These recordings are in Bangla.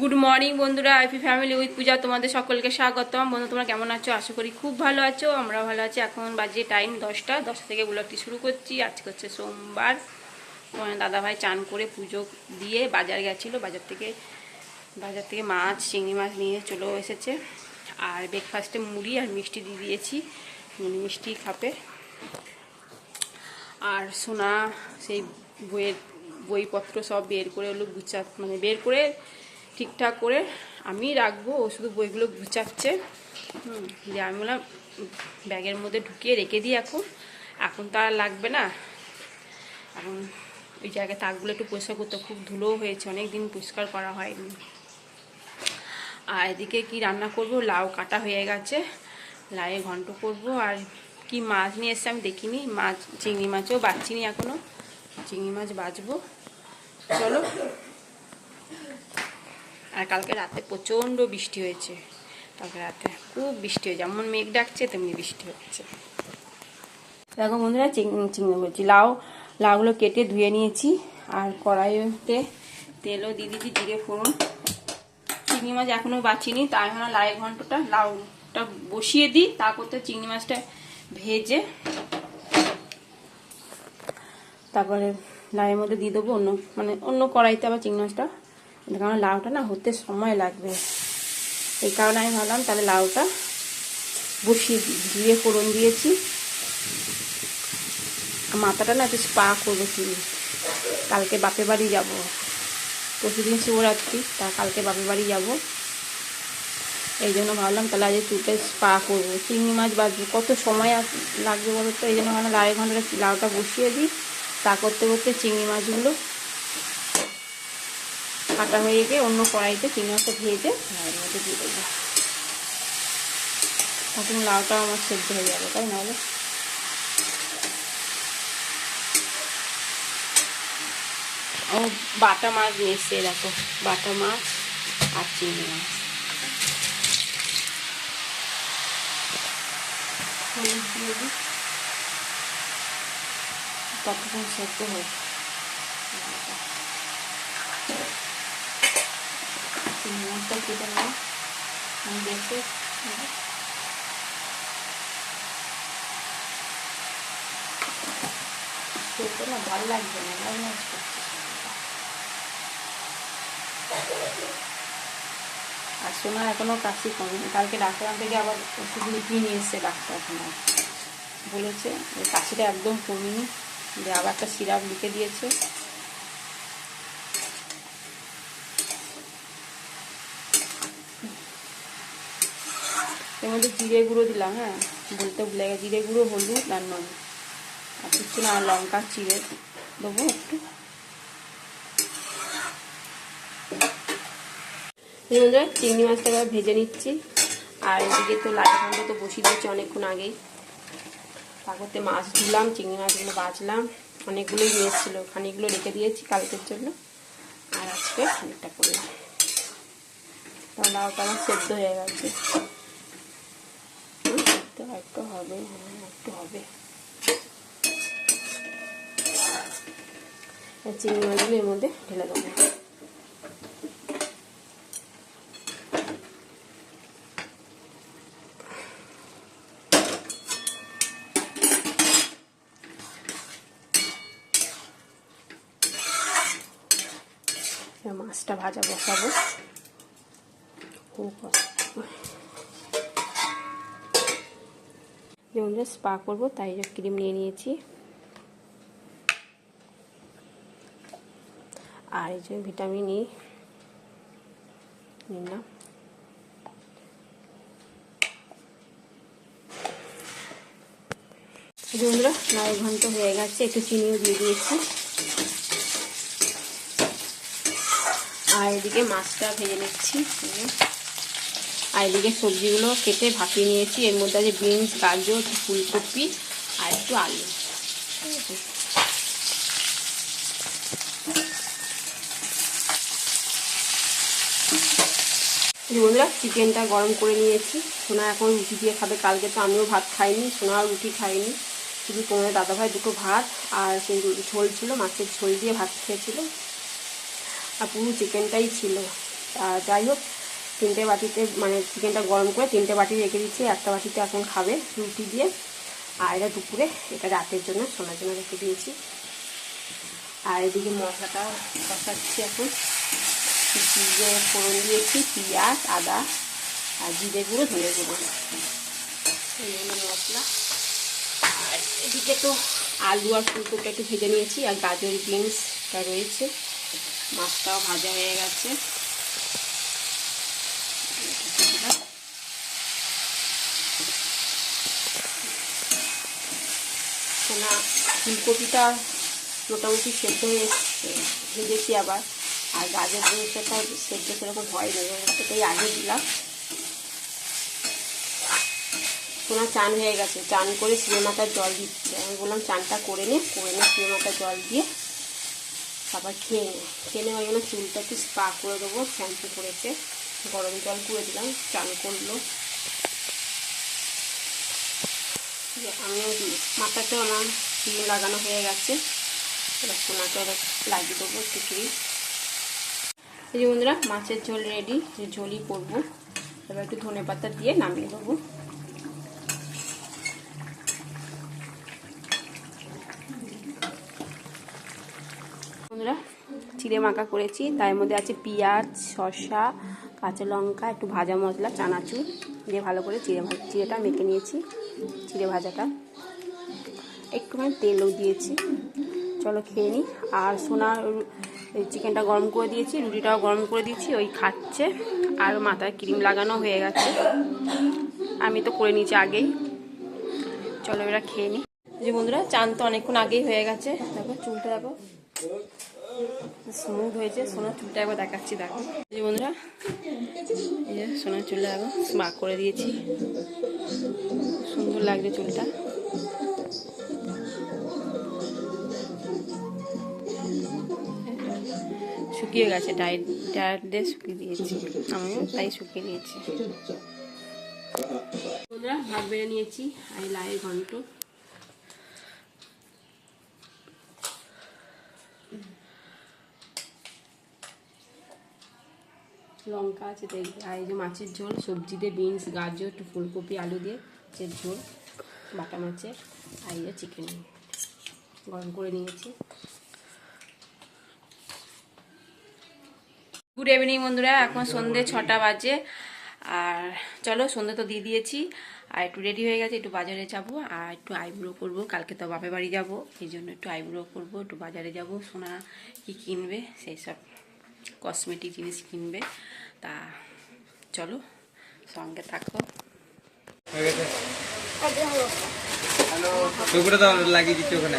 গুড মর্নিং বন্ধুরা আইপি ফ্যামিলি উইথ পূজা, তোমাদের সকলকে স্বাগতম। বন্ধু তোমরা কেমন আছো? আশা করি খুব ভালো আছো আমরা ভালো আছি। এখন বাজে টাইম দশটা দশটা থেকে ব্লগটি শুরু করছি। আজকে হচ্ছে সোমবার। দাদাভাই চান করে পুজো দিয়ে বাজার গেছিল। বাজার থেকে বাজার থেকে মাছ, চিংড়ি মাছ নিয়ে চলে এসেছে। আর ব্রেকফাস্টে মুড়ি আর মিষ্টি দিয়ে দিয়েছি। মুড়ি মিষ্টি খাপে আর সোনা, সেই বইয়ের বইপত্র সব বের করে ওগুলো গুছা মানে বের করে ঠিকঠাক করে আমি রাখব ও শুধু বইগুলো গুছাচ্ছে। হুম। যে আমি বললাম ব্যাগের মধ্যে ঢুকিয়ে রেখে দিই এখন। এখন তো আর লাগবে না। এখন ওই জায়গায় তাকগুলো একটু পরিষ্কার করতে খুব ধুলো হয়েছে অনেক দিন পরিষ্কার করা হয়নি। আর এদিকে কি রান্না করব? লাউ কাটা হয়ে গেছে। লাউয়ে ঘন্ট করব। আর কি মাছ নিয়ে এসছে আমি দেখিনি। মাছ চিংড়ি মাছও বাচ্চিনি এখনও চিংড়ি মাছ বাছবো চলো। আর কালকে রাতে প্রচণ্ড বৃষ্টি হয়েছে। কালকে রাতে খুব বৃষ্টি হয়েছে। যেমন মেঘ ডাকছে, তেমনি বৃষ্টি হচ্ছে। দেখো বন্ধুরা চিংড়ি বলছি, লাউ, লাউগুলো কেটে ধুয়ে নিয়েছি। আর কড়াইতে তেলও দিয়ে দিয়েছি, জিরে, ফোড়ন। চিংড়ি মাছ এখনও বাঁচিনি, তাই এখন লাই ঘন্টটা, লাউটা বসিয়ে দিই, তারপর তো চিংড়ি মাছটা ভেজে তারপরে লাউয়ের মধ্যে দিয়ে দেবো অন্য মানে অন্য কড়াইতে আবার চিংড়ি মাছটা কারণ লাউটা না হতে সময় লাগবে। এই কারণে আমি ভাবলাম তাহলে লাউটা বসিয়ে দিই ধুয়ে ফোড়ন দিয়েছি। মাথাটা না একটু স্পা করব চুল কালকে বাপের বাড়ি যাব। প্রতিদিন শিবরাত্রি, তা কালকে বাপের বাড়ি যাব। এই জন্য ভাবলাম তাহলে আজ চুলটা স্পা করব। চিংড়ি মাছ বাজবো। কত সময় লাগবে বলো তো এই জন্য ভাবলাম আড়াই ঘণ্টা লাউটা বসিয়ে দিই। তা করতে করতে চিংড়ি মাছগুলো কাটা হয়ে গিয়ে অন্য কড়াইতে চিংড়ি মাছটা ভেজে লাউয়ের মধ্যে দিয়ে দেবো। তখন লাউটা আমার সেদ্ধ হয়ে যাবে, তাই নাহলে ও বাটা মাছ নিয়ে এসছে দেখো বাটা মাছ আর চিংড়ি মাছ। ততক্ষণ সেদ্ধ হোক মাছটা কেটে নেব আমি দেখে খেতে না ভালো লাগবে না আর সোনা এখনও কাশি কমেনি কালকে ডাক্তার থেকে আবার ওষুধ লিখিয়ে নিয়ে এসছে ডাক্তার এখনও। বলেছে কাশিটা একদম কমেনি যে আবার একটা সিরাপ লিখে দিয়েছে। মধ্যে জিরে গুঁড়ো দিলাম হ্যাঁ? বলতে ভুলে গেছে, জিরে গুঁড়ো, হলুদ আর নুন। আর কিছু না, লঙ্কা চিড়ে দেবো একটু। চিংড়ি মাছটা এবার ভেজে নিচ্ছি। আর এদিকে তো লাল ঘণ্টা তো বসিয়ে দিয়েছি অনেকক্ষণ আগেই। তারপরতে মাছ ধুলাম, চিংড়ি মাছগুলো বাছলাম অনেকগুলোই নিয়ে এসেছিল, খানিকগুলো রেখে দিয়েছি কালকের জন্য। আর আজকে খানিকটা করলাম। তাহলে আমার সেদ্ধ হয়ে গেছে। একটু হবে হ্যাঁ একটু হবে। চিংড়ি মাছগুলো এর মধ্যে ঢেলে দেবো। মাছটা ভাজা বসাবো। যেমন স্পা করব, তাই ক্রিম নিয়ে নিয়েছি। আর এই যে ভিটামিন ই নিলাম। বন্ধুরা নয় ঘণ্টা হয়ে গেছে, একটু চিনিও দিয়ে দিয়েছি। আর এদিকে মাছটা ভেজে নিচ্ছি। আর এদিকে সবজিগুলো কেটে ভাপিয়ে নিয়েছি। এর মধ্যে আছে বিনস, গাজর ফুলকপি আর একটু আলু। বন্ধুরা চিকেনটা গরম করে নিয়েছি। সোনা এখন রুটি দিয়ে খাবে। কালকে তো আমিও ভাত খাইনি, সোনা রুটি খাইনি। শুধু তোমাদের দাদাভাই দুটো ভাত আর সেই ঝোল ছিল, মাছের ঝোল দিয়ে ভাত খেয়েছিল। আর পুরো চিকেনটাই ছিল। আর যাই হোক তিনটে বাটিতে মানে চিকেনটা গরম করে তিনটে বাটি রেখে দিচ্ছি। একটা বাটিতে এখন খাবে রুটি দিয়ে। আর এটা দুপুরে, এটা রাতের জন্য সোনার জন্য রেখে দিয়েছি। আর এদিকে মশলাটা কষাচ্ছি এখন। জিরে ফোড়ন দিয়েছি, পেঁয়াজ, আদা আর জিরে গুঁড়ো ধরে গুঁড়ো। মশলা। আর এদিকে তো আলু আর ফুলকপিটা একটু ভেজে নিয়েছি। আর গাজর বিনসটা রয়েছে। মাছটাও ভাজা হয়ে গেছে। সোনা ফুলকপিটা মোটামুটি সেদ্ধ হয়ে ভেজেছি আবার। আর গাজর বিনসটা সেদ্ধ সেরকম হয়নি সেটাই আগে দিলাম। সোনা চান হয়ে গেছে, চান করে মাথার জল দিচ্ছে। আমি বললাম চানটা করে নে করে নে মাথার জল দিয়ে। তারপর খেয়ে নে। খেয়ে নেওয়ার জন্য চুলটা একটু স্পা করে দেবো, শ্যাম্পু করেছে। গরম জল করে দিলাম, চান করল। আমিও দিই মাথাতেও আমার ক্রিম লাগানো হয়ে গেছে। এবার সোনাকে এবার লাগিয়ে দেবো ক্রিম এই যে বন্ধুরা, মাছের ঝোল রেডি যে ঝোলই করব। এবার একটু ধনে পাতা দিয়ে নামিয়ে দেবো। চিড়ে মাখা করেছি। তার মধ্যে আছে পেঁয়াজ, শসা, কাঁচা লঙ্কা, একটু ভাজা মশলা, চানাচুর। দিয়ে ভালো করে চিড়ে চিড়েটা মেখে নিয়েছি, চিড়ে ভাজাটা। একটুখানি তেলও দিয়েছি। চলো খেয়ে নিই আর এই চিকেনটা গরম করে দিয়েছি, রুটিটাও গরম করে দিয়েছি, ওই খাচ্ছে। আর মাথায় ক্রিম লাগানো হয়ে গেছে। আমি তো করে নিয়েছি আগেই। চলো এরা খেয়ে নিই যে বন্ধুরা, চান তো অনেকক্ষণ আগেই হয়ে গেছে। দেখো, চুলটা দেখো। স্মুথ হয়েছে সোনার চুলটা একবার দেখাচ্ছি, দেখো। বন্ধুরা সোনার চুলটা দেখো স্মাক করে দিয়েছি। সুন্দর লাগছে চুলটা। শুকিয়ে গেছে ডায়েট ডায়েট দিয়ে শুকিয়ে দিয়েছি। আমিও তাই শুকিয়ে দিয়েছি বন্ধুরা ভাত বেড়ে নিয়েছি, আর লাই ঘন্ট। লঙ্কা আছে দেখবে আর এই যে মাছের ঝোল, সবজি দিয়ে বিনস, গাজর, একটু ফুলকপি, আলু দিয়ে মাছের ঝোল, বাটা মাছের, আর এই যে চিকেন গরম করে নিয়েছি। গুড ইভিনিং বন্ধুরা, এখন সন্ধে ছটা বাজে, আর চলো সন্ধে তো দিয়ে দিয়েছি, আর একটু রেডি হয়ে গেছে, একটু বাজারে যাব, আর একটু আইব্রো করব, কালকে তো বাপে বাড়ি যাব, এই জন্য একটু আইব্রো করব, একটু বাজারে যাব, সোনা কি কিনবে, সেই সব। কসমেটিক জিনিস কিনবে তা চলো সঙ্গে থাকো। লাগিয়ে দিচ্ছি ওখানে।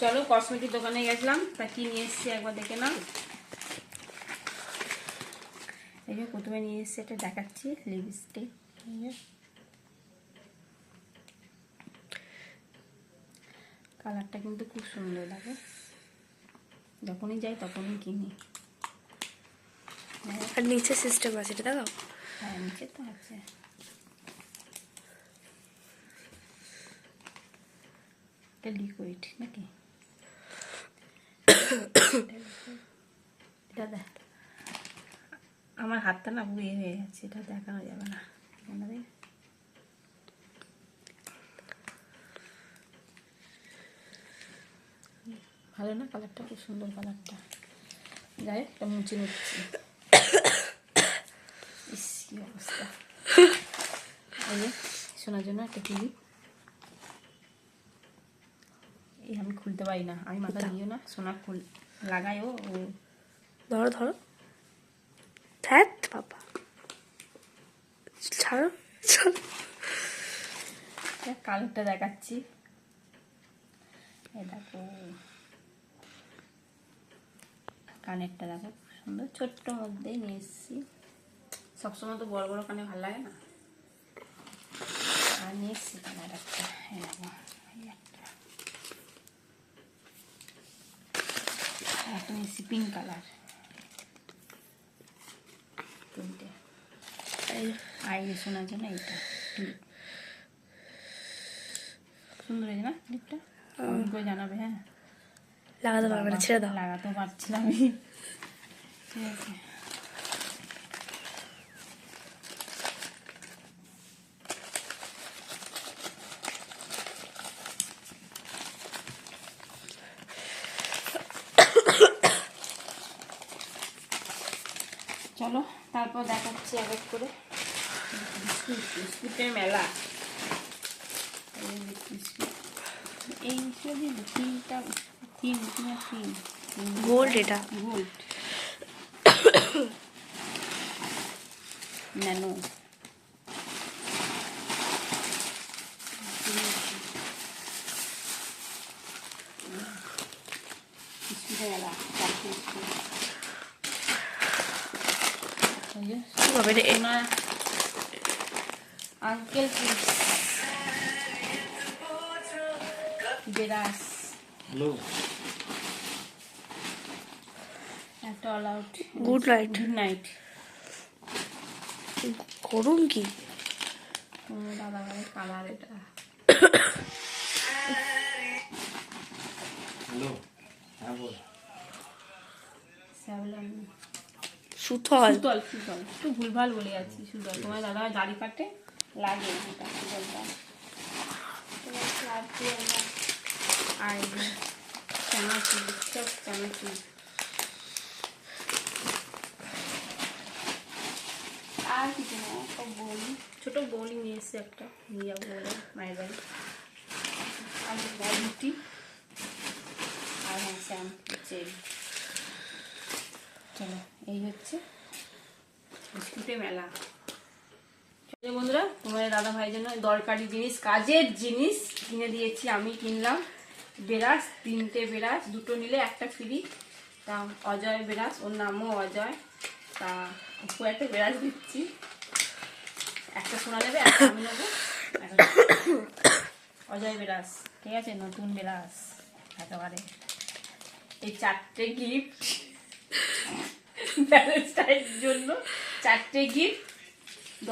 চলো কসমেটিক দোকানে গেছিলাম তা কি নিয়ে এসেছি একবার দেখে নাও। এই যে প্রথমে নিয়ে এসেছি এটা দেখাচ্ছি লিপস্টিক কালারটা কিন্তু খুব সুন্দর লাগে। যখনই যাই তখনই কিনি। আর নিচে সিস্টেম আছে এটা দেখো হ্যাঁ নিচে তো আছে। এটা লিকুইড নাকি? এটা দেখ। আমার হাতটা না বুড়িয়ে হয়ে গেছে এটা দেখানো যাবে না। আপনাদের ভালো না কালারটা? খুব সুন্দর কালারটা। যাই হোক, এটা মুছে ইস কি অবস্থা। শোনার জন্য একটা টিভি। এই আমি খুলতে পারি না। আমি মাথা দিও না সোনা খুল লাগাই ও। ধরো ধরো। ধ্যাত বাবা। ছাড়ো ছাড়ো। দেখ, কালারটা দেখাচ্ছি। এই দেখো। কানেরটা দেখো খুব সুন্দর। ছোট্ট মধ্যেই নিয়ে এসেছি। সবসময় তো বড় বড় কানে ভালো লাগে না। আর নিয়ে এসেছি কানের একটা। এই দেখো এই একটা আর একটা নিয়ে এসেছি পিঙ্ক কালার তিনটে। আর এই শোনার জন্য এইটা। সুন্দর হয়েছে না ক্লিপটা করে জানাবে হ্যাঁ। লাগাতে পারবে না ছেড়ে দাও। লাগাতে পারছিলাম ঠিক আছে চলো তারপর দেখাচ্ছি এক এক করে বিস্কুট বিস্কুটের মেলা বিস্কুট এই তিনটা তিন তিন তিন গোল্ড এটা গোল্ড ন্যানো বিস্কুটের মেলা চারটে বিস্কুট এই যে কি এ- ওনার আঙ্কেল বেরাস হ্যালো একটা all out Good night. Good night করুন কি? দাদা ভাইয়ের কালার এটা। হ্যালো হ্যাঁ বল। সুথল সুতল সুতল। একটু ভুলভাল বলে যাচ্ছি, সুতল। তোমার দাদা দাড়ি কাটে লাগে এটা সুতলটা। আর চানাচুর, সব চানাচুর। আর কিছু না, সব বলি। ছোটো বলি নিয়ে এসছে একটা, নিয়ে যাব বলে মায়ের বাড়ি। আর রুটি আর হ্যাঁ শ্যাম্পু চেরি চলো, এই হচ্ছে বিস্কুটে মেলা। বন্ধুরা, তোমাদের দাদা ভাইয়ের জন্য দরকারি জিনিস, কাজের জিনিস কিনে দিয়েছি, আমি কিনলাম। বেরাস, তিনটে বেরাস, দুটো নিলে একটা ফ্রি তা অজয় বেরাস, ওর নামও অজয়। তা ওকে একটা বেরাস দিচ্ছি। একটা সোনা নেবে একটা আমি নেব। অজয় বেরাস। ঠিক আছে? নতুন বেরাস, একেবারে। এই চারটে গিফট জন্য চারটে গিফট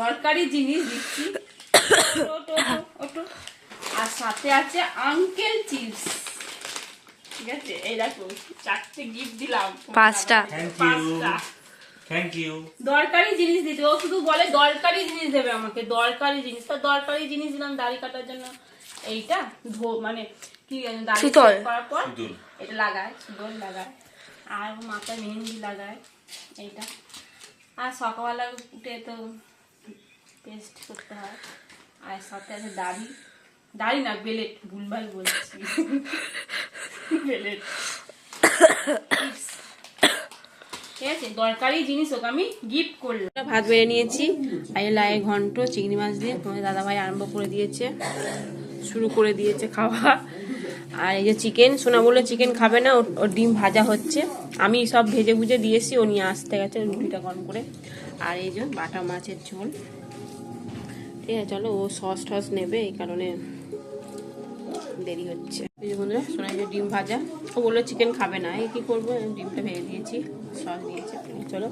দরকারি জিনিস দিচ্ছি। আর সাথে আছে আঙ্কেল চিপস ঠিক আছে? এই দেখো চারটে গিফট দিলাম। পাঁচটা। পাঁচটা। থ্যাংক ইউ দরকারি জিনিস দিতে ও শুধু বলে দরকারি জিনিস দেবে আমাকে। দরকারি জিনিস। তা দরকারি জিনিস দিলাম দাড়ি কাটার জন্য। এইটা ধো মানে কি জানি দাড়ি করার পর এটা লাগায় লাগায়। আর মাথায় মেহেন্দি লাগায়, এইটা। আর সকালবেলা উঠে তো পেস্ট করতে হয়। আর সাথে আছে দাড়ি। দাড়ি না, বেলেট, ভুলভাল বলছি। বেলেট। ঠিক আছে, দরকারি জিনিস আমি গিফট করলাম। ভাত বেড়ে নিয়েছি। আর ঘন্ট, চিংড়ি মাছ দিয়ে তোমার দাদাভাই আরম্ভ করে দিয়েছে। শুরু করে দিয়েছে খাওয়া। আর এই যে চিকেন সোনা বলল চিকেন খাবে না, ওর- ডিম ভাজা হচ্ছে। আমি সব ভেজে ভুজে দিয়েছি ও নিয়ে আসতে গেছে রুটিটা গরম করে। আর এই যে বাটা মাছের ঝোল। ঠিক আছে, চলো, ও সস টস নেবে, এই কারণে দেরি হচ্ছে। এই যে বন্ধুরা সোনা যে ডিম ভাজা, ও বলল চিকেন খাবে না, এই কি করব? ডিমটা ভেজে দিয়েছি সস দিয়েছি। চলো।